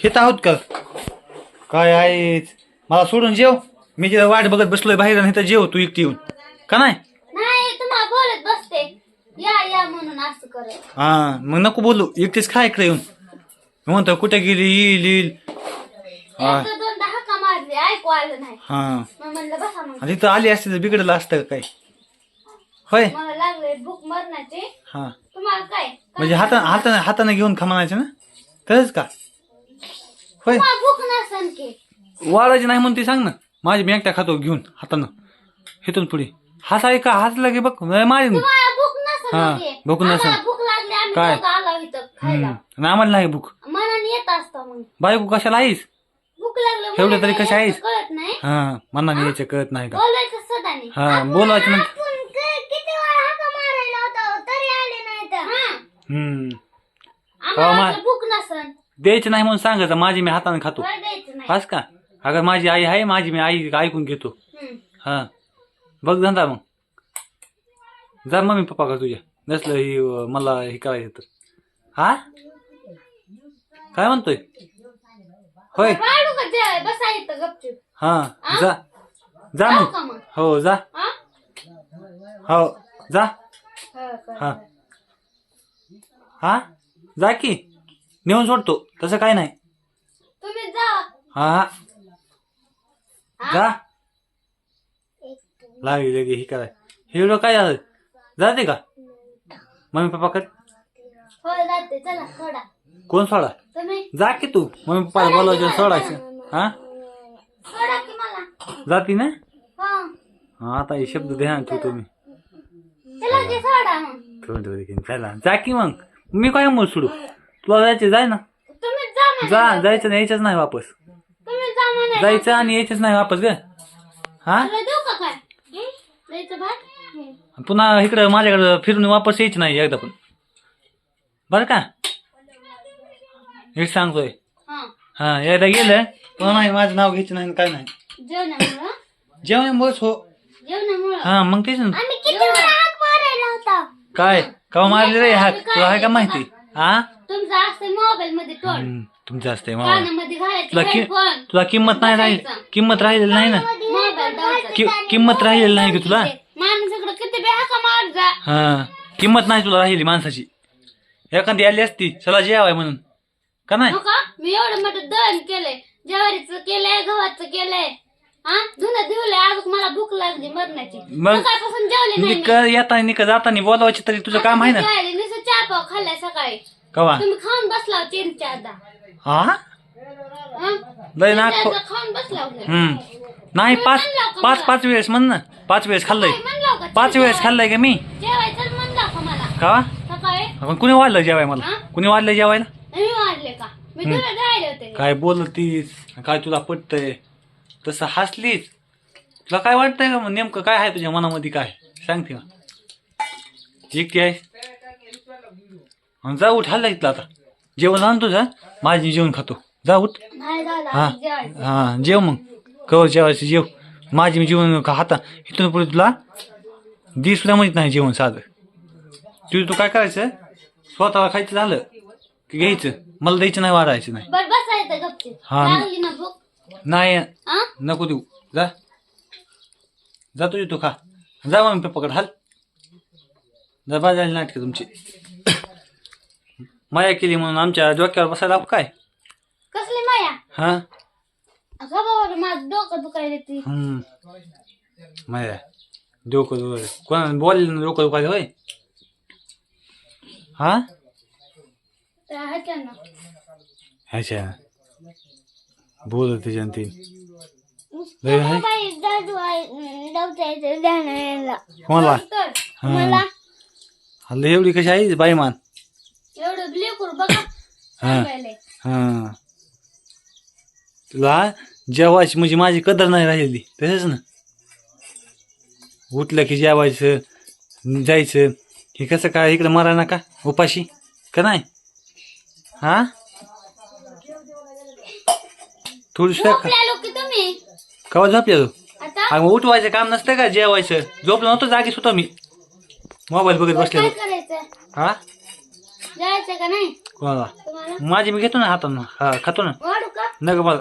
हेत आहोत का? काय आहे मला सोडून जेव. मी तिथं वाट बघत बसलोय बाहेर आणि इथं जेव तू एकटी येऊन. का नाही? नाही तुम्हाला बोलत बसते. या या म्हणून असं करत. हा मग नको बोलू. एकटीच खा इकडे येऊन. मी म्हणतो कुठे गेली येईल येईल. हा. एकदा दोनदा हक्का मारली. ऐकू आलं नाही. हा. मग म्हणलं बसा मग. आणि इथं आली असते तर बिघडलं असतं का काय? होय. मला लागले भूक मरणाची हा. तुम्हाला काय? म्हणजे हाता हाताने हाताने घेऊन खा म्हणायचं ना? खरंच का? होय. वाढायची नाही म्हणून ती सांग ना. माझी मी एकटा खातो घेऊन हातानं. इथून पुढे. हात आहे का? हात लागे बघ. माझी हा. भूक आम्ही काय? आणि आम्हाला नाही भूक. बायको कशाला आहेस? एवढं तरी कशी आहेस? हा मनाने यायचं कळत नाही का? हा बोलायचं हा. हम्म. द्यायचं नाही म्हणून सांगायचं माझी मी हाताने खातो. फळ द्यायचं नाही. बस का? अगर माझी आई आहे माझी मी आई ऐकून घेतो. हम्म. हा. बघ धंदा मग. जा मम्मी पप्पा का तुझ्या. नसलं ही अं, मला हे करायचं तर. हा? काय म्हणतोय? होय. वाढू का जेवाय बसा इथं गपचूप. हा जा. जा जाऊ मग. का मग? हो जा. हा? हो जा. हो का. हा. हा? जा की. नेऊन सोडतो. तसं काय नाही. तुम्ही जा. हा हा. जा. लागली लगे हे कराय हे काय झालं? जाते का? मम्मी पप्पा कर हो जाते. चला सोडा. कोण सोडा? तुम्ही? जा की तू. मम्मी पप्पाला बोलायचं सोडायचं. हा? सोडा की मला. जाती ना? हो. हा आता हे शब्द ध्यान चला की सोडा. मग ठेवून ठेवतो की. चला. जा की मग. मी काय मग सोडू? तुला जायचं जाय ना तुम्ही जा म्हणे. जा जायचं नाही यायचंच नाही वापस तुम्ही जा म्हणे जायचं आणि यायचंच नाही वापस ग हा तुला देऊ का काय हं? द्यायचं भात हं. पुन्हा इकडं माझ्याकडं फिरून वापस यायचं नाही एकदा पण बरं का हे सांगतोय हा हा एकदा गेलं पुन्हा नाही माझं नाव घ्यायचं नाही काय नाही जेवणामुळं जेवणामुळेच हो जेवणामुळं हा मग तेच ना आम्ही किती वेळा हाक मारायला होता काय कवा मारले रे हात तुला आहे का माहिती हा तुमचा असते मोबाईल मध्ये तोड. हम्म, तुमचं असतंय मावा कानामध्ये घालायचे तुला कि हेडफोन तुला किंमत नाही राहील. किंमत राहिलेली नाही ना? मोबाईल द्यायचा. कि किंमत राहिलेली नाही का तुला? माणूस इकडं किती बी हाका मार जा. हा किंमत नाही तुला राहिली माणसाची. एखादी आली असती चला जेवाय म्हणून. का नाही? हो का? मी एवढं मोठं दळण केलंय. ज्वारीचं केलंय गव्हाचं केलंय. हा? धुणं धुवलंय अजून मला भूक लागली मरणाची. मग सकाळपासून जेवले नाही निक येताना निक जाताना बोलावायची तरी तुझं काम आहे ना? जेवायला नुसतं चहा पाव खाल्लाय सकाळी. कवा? तुम्ही खाऊन बसला तीन चारदा हा? हं? लय तीन नाक चारदा खाऊन बसला होता. हम्म नाही पाच पाच पाच वेळेस म्हण ना. पाच वेळेस खाल्लंय. काय म्हणलं का? पाच वेळेस खाल्लंय का मी? जेवायचं म्हणलं का मला. सकाळी. कुणी वाढलं जेवाय मला? हा? कुणी वाढलं जेवायला? मी वाढले का? मी तुला जायला होते. काय बोलतीस? काय तुला पटतंय? तसं हसलीच तुला काय वाटतंय का मग नेमकं काय आहे तुझ्या मनामध्ये काय? सांगते का एकटी आहे. जा उठ हल्ला इथलं आता. जेवण आण तुझं माझी जेवण खातो. जा उठ. हा. हा जेव मग. कवर जेवायचं जेव. माझी मी जेवण हाता. इथून पुढे तुला दी सुद्धा माहीत नाही जेवण साधं. तू तू काय करायचं? स्वतःला खायचं झालं की घ्यायचं. मला द्यायचं नाही वाढायचं नाही. हा. नाही नको देऊ. जा. जा तुझी तू खा. जा मग पप्पाकडे हाल. जा बाजारली नाटकं तुमची. माया केली म्हणून आमच्या डोक्यावर बसायला काय? कसली माया? हा? अगं बाबा माझं डोकं दुखायला ती हम्म. माया डोकं दुखायलं कोणा बोलले डोकं दुखायलं होय? हा? ह्याच्यानं ह्याच्या बोल त्याच्या ते लय आहे? बाई दादू आहे. डॉक्टरचं ध्यान यायला. कोणाला? तर हा. मला हल्ली एवढी कशी आहे बाईमान हा. हा. तुला जेवायची म्हणजे माझी कदर नाही राहिलेली. तसंच ना? उठलं की जेवायचं जायचं. हे कसं काय? इकडं मरा नका. उपाशी. का नाही? हा? थोडीशी तुम्ही? कवा झोपल्या तू अगं उठवायचं काम नसतं का जेवायचं? झोपलं नव्हतं जागीच होतो मी. मोबाईल बघत बसलेलो. हा? जायचं का नाही? कोणाला? तुम्हाला? माझी मी घेतो ना हातानं. हा खातो ना. वाढू का? नग मला.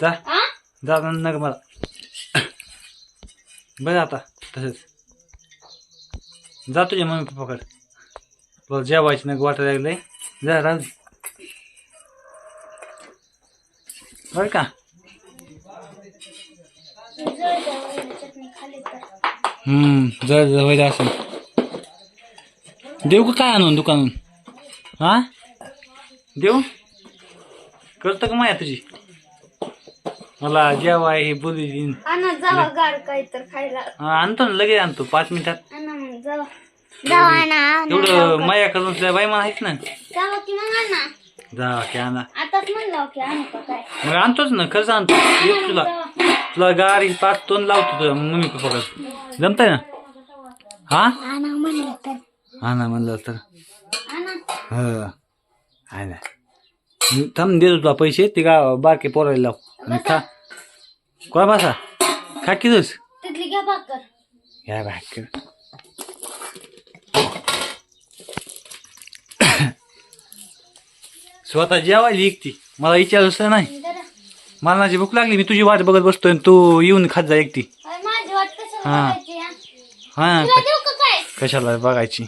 जा. हा जा नग मला. बरं आता तसंच. जा तुझ्या मम्मी पप्पाकडे. तुला जेवायची नग वाटायला लागलंय. जा राहू दे. बरं का? जळजळ चटणी खाली तर हम्म जर जर होईल असं देऊ का काय आणून दुकानून हा? देऊ करतो का माया तुझी? मला जेवाय हे बोलू देईन. आणा जावा गार काही तर खायला. हा, आणतो ना लगेच आणतो पाच मिनिटात. आणा मग जावा. जावा आणा एवढं माया करून तुला बाई मला आहेच ना? जावा की मग आणा. जा की आणा. आताच म्हणलं की आणू का काय? मग आणतोच ना खर्च आणतो. येऊ तुला. तुला गाडी पाच दोन लावतो तुझ्या मम्मी पप्पाकडे. जमतंय ना? हा? आणा म्हणलं तर. आणा म्हणलं तर. ह. आहे ना थांब देतो तुला पैसे ते का बारके पोरायला लाव. आणि खा. कोण बसा? खा की तुझ? तिथली घ्या भाकर. या बाहेर स्वतः जेवायला एकटी. मला विचारूस नाही. जरा. मला माझी भूक लागली मी तुझी वाट बघत बसतोय आणि तू येऊन खात जा एकटी. माझी वाट हा. हा? हा. काय? कशाला बघायची?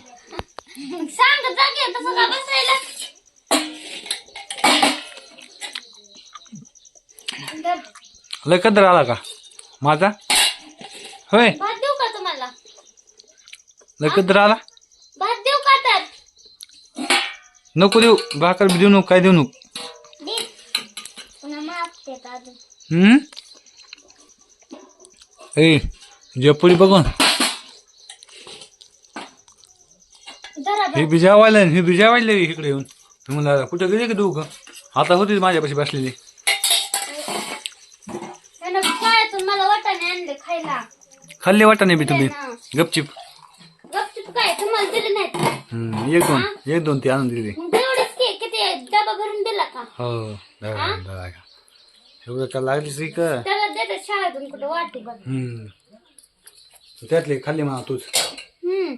लय कदर आला का? माझा? होय. भात देऊ का तुम्हाला? लय कदर आला? भात देऊ का तर? नको देऊ. भाकर बी देऊ नको काय देऊ नको? दे. पुन्हा मागते अजून. हम्म? ए जपुरी बघून. जरा हे बी जेवायला हे बी जेवायला इकडे येऊन. तुम्हाला कुठं गेले का ग आता होती माझ्यापाशी बसलेली त्यानं शाळेतून मला वाटाणे आणले खायला. खाल्ले वाटाणे बी तुम्ही. गपचिप. गपचूप काय? तुम्हाला दिले नाहीत हम्म, एक दोन एक दोन ते आणून दिली. मग तेवढेच की किती डबा भरून दिला का? हो बघा. एवढं का लागलीस की का त्याला देतात शाळेतून कुठं वाटी बघ. हम्म. त्यातले खाल्ले म्हणा तूच. हम्म.